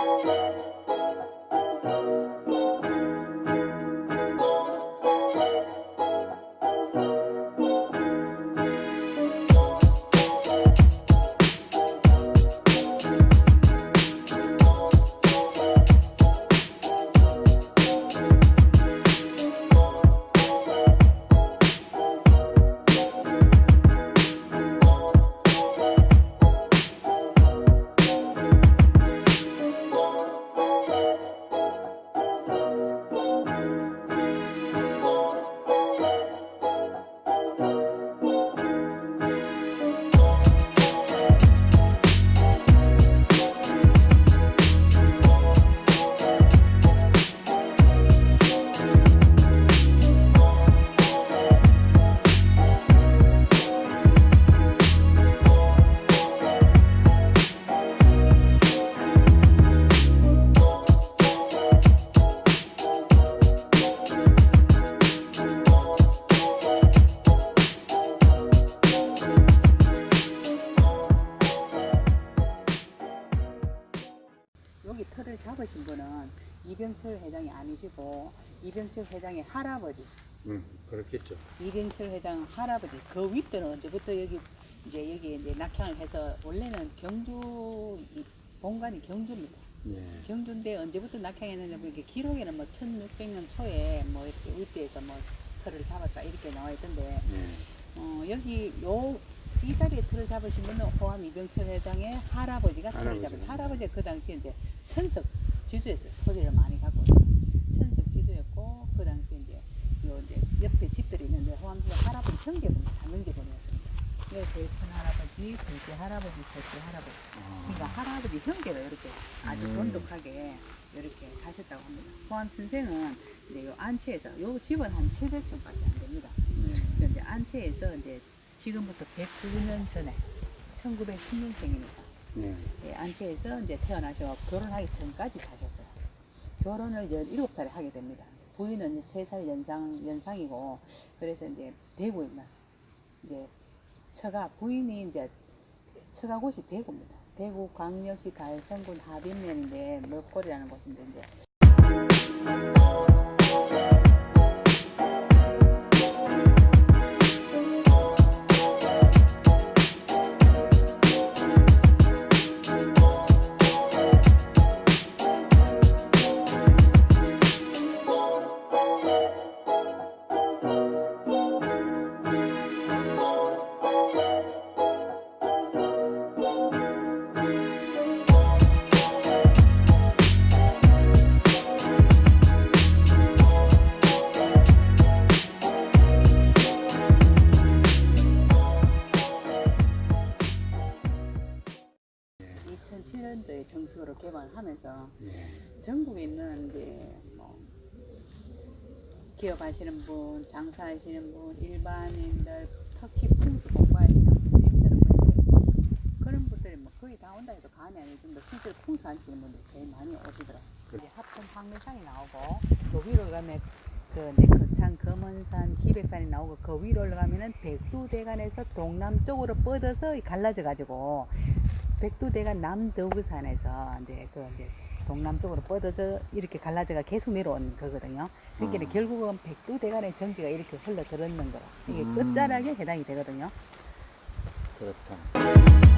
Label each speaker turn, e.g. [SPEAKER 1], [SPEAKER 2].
[SPEAKER 1] Thank you. 틀을 잡으신 분은 이병철 회장이 아니시고 이병철 회장의 할아버지
[SPEAKER 2] 음, 그렇겠죠.
[SPEAKER 1] 이병철 회장 할아버지 그 윗들은 언제부터 여기 이제 여기 이제 낙향을 해서 원래는 경주 이 본관이 경주입니다.
[SPEAKER 2] 예.
[SPEAKER 1] 경주인데 언제부터 낙향했느냐 보니까 기록에는 뭐 1600년 초에 뭐 이렇게 윗대에서 뭐 틀을 잡았다 이렇게 나와 있던데
[SPEAKER 2] 예.
[SPEAKER 1] 어, 여기 요 이 자리에 틀을 잡으신 분은 호암 이병철 회장의 할아버지가 틀을. 잡은 할아버지가 그 당시에 이제 천석 지주였어요. 토지를 많이 갖고 천석 지주였고 그 당시에 이제 요 이제 옆에 집들이 있는데 호암 집 할아버지 형제분 삼형제분이었습니다. 이게 제일 큰 할아버지, 둘째 할아버지, 셋째 할아버지. 그러니까 할아버지 형제가 이렇게 아주
[SPEAKER 2] 음.
[SPEAKER 1] 돈독하게 이렇게 사셨다고 합니다. 호암 선생은 이제 요 안채에서 요 집은 한 700평밖에 안 됩니다.
[SPEAKER 2] 예.
[SPEAKER 1] 이제 안채에서 이제 지금부터 109년 전에 1916년생이니까
[SPEAKER 2] 예.
[SPEAKER 1] 예, 안채에서 이제 태어나셔 결혼하기 전까지 사셨어요. 결혼을 17살에 하게 됩니다. 부인은 3살 연상 연상이고 그래서 이제 대구에 있는 이제 처가 부인이 이제 처가 곳이 대구입니다. 대구 광역시 달성군 하빈면인데 먹골이라는 곳인데 이제 2007년도에 정식으로 개방하면서
[SPEAKER 2] 예.
[SPEAKER 1] 전국에 있는 이제 뭐 기업하시는 분, 장사하시는 분, 일반인들, 특히 풍수 공부하시는 분들은 뭐 그런 분들이 뭐 거의 다 온다 해도 과언이 아닐 정도 실제로 풍수 하시는 분들 제일 많이 오시더라고요.
[SPEAKER 2] 그래.
[SPEAKER 1] 이제 합천 황매산이 나오고 그 위로 가면 그 이제 거창 금원산 기백산이 나오고 그 위로 올라가면은 백두대간에서 동남쪽으로 뻗어서 갈라져 가지고 백두대간 남더구산에서 이제 그 이제 동남쪽으로 뻗어져 이렇게 갈라져가 계속 내려온 거거든요. 그러니까
[SPEAKER 2] 어.
[SPEAKER 1] 결국은 백두대간의 전기가 이렇게 흘러 들었는 거라 이게
[SPEAKER 2] 음.
[SPEAKER 1] 끝자락에 해당이 되거든요.
[SPEAKER 2] 그렇다.